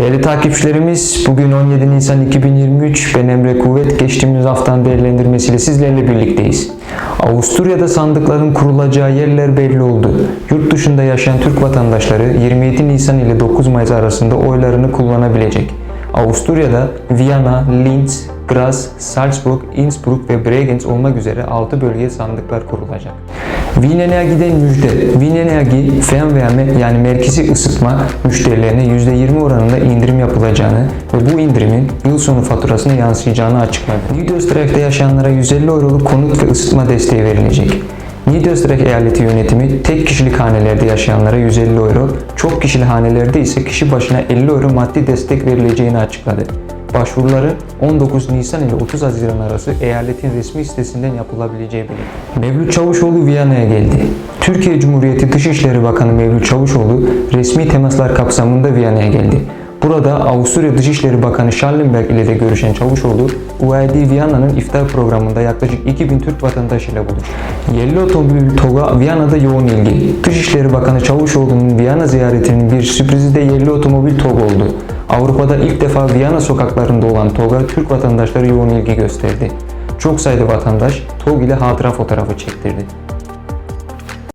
Değerli takipçilerimiz, bugün 17 Nisan 2023 ben Emre Kuvvet geçtiğimiz haftanın değerlendirmesiyle sizlerle birlikteyiz. Avusturya'da sandıkların kurulacağı yerler belli oldu. Yurt dışında yaşayan Türk vatandaşları 27 Nisan ile 9 Mayıs arasında oylarını kullanabilecek. Avusturya'da Viyana, Linz, Graz, Salzburg, Innsbruck ve Bregenz olmak üzere 6 bölgeye sandıklar kurulacak. Wienenergie'den müjde. Wienenergie Fernwärme yani merkezi ısıtma müşterilerine %20 oranında indirim yapılacağını ve bu indirimin yıl sonu faturasına yansıyacağını açıkladı. Niederösterreich'te yaşayanlara 150 euroluk konut ve ısıtma desteği verilecek. Niederösterreich eyaleti yönetimi tek kişilik hanelerde yaşayanlara 150 euro, çok kişili hanelerde ise kişi başına 50 euro maddi destek verileceğini açıkladı. Başvuruların 19 Nisan ile 30 Haziran arası eyaletin resmi sitesinden yapılabileceği belirtildi. Mevlüt Çavuşoğlu Viyana'ya geldi. Türkiye Cumhuriyeti Dışişleri Bakanı Mevlüt Çavuşoğlu resmi temaslar kapsamında Viyana'ya geldi. Burada Avusturya Dışişleri Bakanı Schallenberg ile de görüşen Çavuşoğlu, UAD Viyana'nın iftar programında yaklaşık 2000 Türk vatandaşıyla buluştu. Yerli otomobil TOG'a Viyana'da yoğun ilgi. Dışişleri Bakanı Çavuşoğlu'nun Viyana ziyaretinin bir sürprizi de yerli otomobil TOG oldu. Avrupa'da ilk defa Viyana sokaklarında olan TOG'a Türk vatandaşları yoğun ilgi gösterdi. Çok sayıda vatandaş TOG ile hatıra fotoğrafı çektirdi.